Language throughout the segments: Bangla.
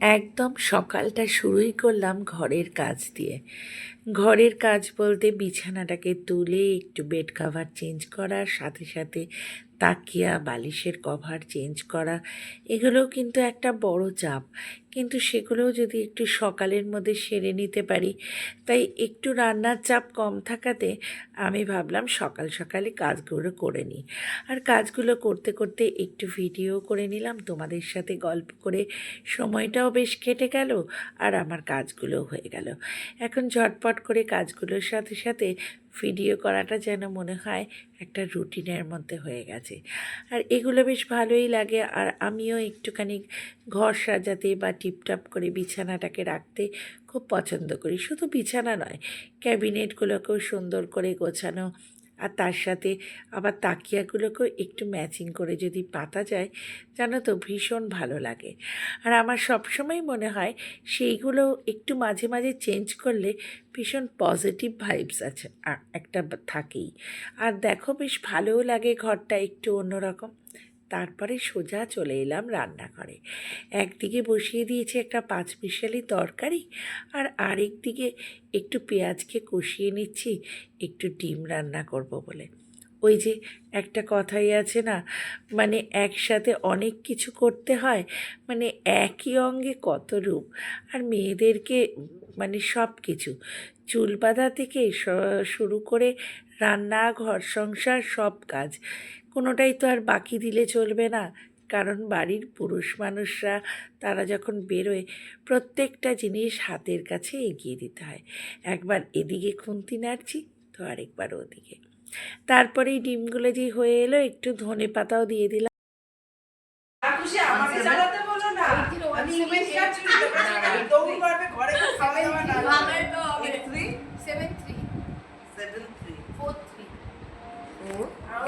একদম সকালটা শুরুই করলাম ঘরের কাজ দিয়ে। ঘরের কাজ বলতে বিছানাটাকে তুলে একটু বেড কাভার চেঞ্জ করার সাথে সাথে তাকিয়া, বালিশের কভার চেঞ্জ করা, এগুলোও কিন্তু একটা বড় চাপ। কিন্তু সেগুলোও যদি একটু সকালের মধ্যে সেরে নিতে পারি, তাই একটু রান্নার চাপ কম থাকাতে আমি ভাবলাম সকাল সকালে কাজগুলো করে নিই। আর কাজগুলো করতে করতে একটু ভিডিও করে নিলাম, তোমাদের সাথে গল্প করে সময়টাও বেশ কেটে গেল আর আমার কাজগুলো হয়ে গেল। এখন ঝটপট করে কাজগুলোর সাথে সাথে ভিডিও করাটা যেন মনে হয় একটা রুটিনের মধ্যে হয়ে গেছে। আর এগুলো বেশ ভালোই লাগে। আর আমিও একটুখানি ঘর সাজাতে বা টিপটাপ করে বিছানাটাকে রাখতে খুব পছন্দ করি। শুধু বিছানা নয়, ক্যাবিনেটগুলোকেও সুন্দর করে গোছানো আর তার সাথে আবার তাকিয়াগুলোকেও একটু ম্যাচিং করে যদি পাতা যায়, জানো তো ভীষণ ভালো লাগে। আর আমার সবসময় মনে হয় সেইগুলো একটু মাঝে মাঝে চেঞ্জ করলে ভীষণ পজিটিভ ভাইবস আছে একটা থাকেই। আর দেখো বেশ ভালোও লাগে ঘরটা একটু অন্যরকম। তারপরে সোজা চলে এলাম রান্নাঘরে। একদিকে বসিয়ে দিয়েছি একটা পাঁচ মিশালি তরকারি আর আরেক দিকে একটু পেঁয়াজকে কষিয়ে নিচ্ছি, একটু ডিম রান্না করব বলে। ওই যে একটা কথাই আছে না মানে একসাথে অনেক কিছু করতে হয় মানে একই অঙ্গে কত রূপ। আর মেয়েদেরকে মানে সব কিছু। চুল বাঁধা থেকে শুরু করে রান্না ঘর সংসার, সব কাজ। কোনোটাই তো আর বাকি দিলে চলবে না। কারণ বাড়ির পুরুষ মানুষরা, তারা যখন বেরোয়, প্রত্যেকটা জিনিস হাতের কাছে এগিয়ে দিতে হয়। একবার এদিকে খুন্তি নাড়ছি, তো আরেকবার ওদিকে। তারপরে এই ডিমগুলো যে হয়ে এলো একটু ধনে পাতাও দিয়ে দিলাম।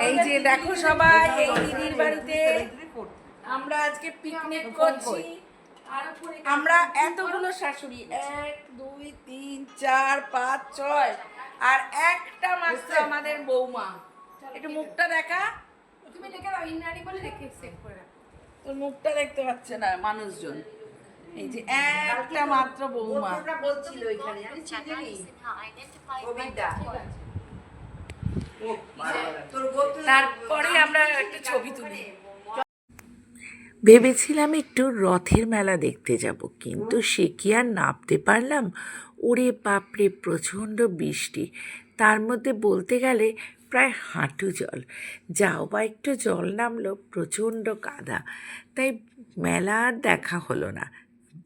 এই যে দেখো সবাই এই দিদির বাড়িতে আমরা আজকে পিকনিক করছি। আমরা এতগুলো শাশুড়ি এক দুই তিন চার পাঁচ ছয় আর একটা মাত্র আমাদের বৌমা। একটু মুখটা দেখা। তুমি দেখে দাও ইন্দ্রাণী বলে রেখে সেভ করে রাখো। তোর মুখটা দেখতে পাচ্ছে না মানুষজন। এই যে একটা মাত্র বৌমা। ওটা বলছিল ওইখানে আমি চিনি কবিতা। তোর গোত্র তারপরে আমরা একটা ছবি তুলি। ভেবেছিলাম একটু রথের মেলা দেখতে যাব, কিন্তু সে কি আর নামতে পারলাম? ওরে বাপরে, প্রচণ্ড বৃষ্টি। তার মধ্যে বলতে গেলে প্রায় হাঁটু জল। যাও বা একটু জল নামলো, প্রচণ্ড কাদা। তাই মেলা আর দেখা হলো না।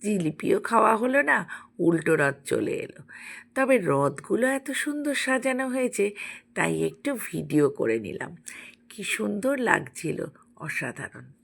জিলিপিও খাওয়া হলো না, উল্টো রথ চলে এলো। তবে রথগুলো এত সুন্দর সাজানো হয়েছে, তাই একটু ভিডিও করে নিলাম। কি সুন্দর লাগছিল, অসাধারণ।